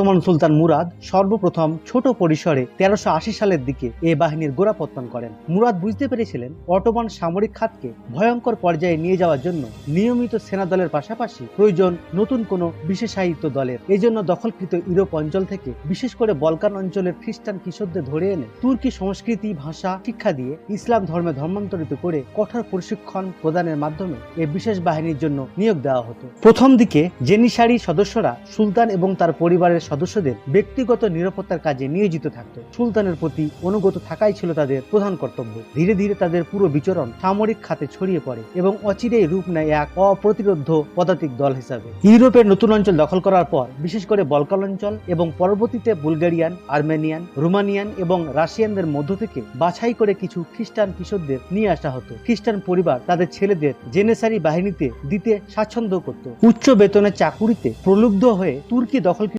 Ottoman সুলতান মুরাদ সর্বপ্রথম ছোট পরিসরে তেরোশো সালের দিকে এ বাহিনীর গোড়াপত্তন করেন। মুরাদ বুঝতে পেরেছিলেন অটোমান সামরিক খাতকে ভয়ঙ্কর পর্যায়ে নিয়ে যাওয়ার জন্য নিয়মিত সেনা দলের পাশাপাশি প্রয়োজন নতুন কোনো বিশেষায়িত দলের। এজন্য দখলকৃত ইউরোপ অঞ্চল থেকে বিশেষ করে বলকান অঞ্চলের খ্রিস্টান কিশোরদের ধরে এনে তুর্কি সংস্কৃতি, ভাষা, শিক্ষা দিয়ে ইসলাম ধর্মে ধর্মান্তরিত করে কঠোর প্রশিক্ষণ প্রদানের মাধ্যমে এ বিশেষ বাহিনীর জন্য নিয়োগ দেওয়া হতো। প্রথম দিকে জেনিসারি সদস্যরা সুলতান এবং তার পরিবারের সদস্যদের ব্যক্তিগত নিরাপত্তার কাজে নিয়োজিত থাকত। সুলতানের প্রতি অনুগত থাকাই ছিল তাদের প্রধান কর্তব্য। ধীরে ধীরে তাদের পুরো বিচরণ সামরিক খাতে ছড়িয়ে পড়ে এবং অচিরেই রূপ নেয় এক অপ্রতিরোধ পদাতিক দল হিসাবে। ইউরোপের নতুন অঞ্চল দখল করার পর, বিশেষ করে বলকান অঞ্চল এবং পরবর্তীতে বুলগেরিয়ান, আর্মেনিয়ান, রোমানিয়ান এবং রাশিয়ানদের মধ্য থেকে বাছাই করে কিছু খ্রিস্টান কিশোরদের নিয়ে আসা হতো। খ্রিস্টান পরিবার তাদের ছেলেদের জেনেসারি বাহিনীতে দিতে স্বাচ্ছন্দ্য করত। উচ্চ বেতনের চাকুরিতে প্রলুব্ধ হয়ে তুর্কি দখল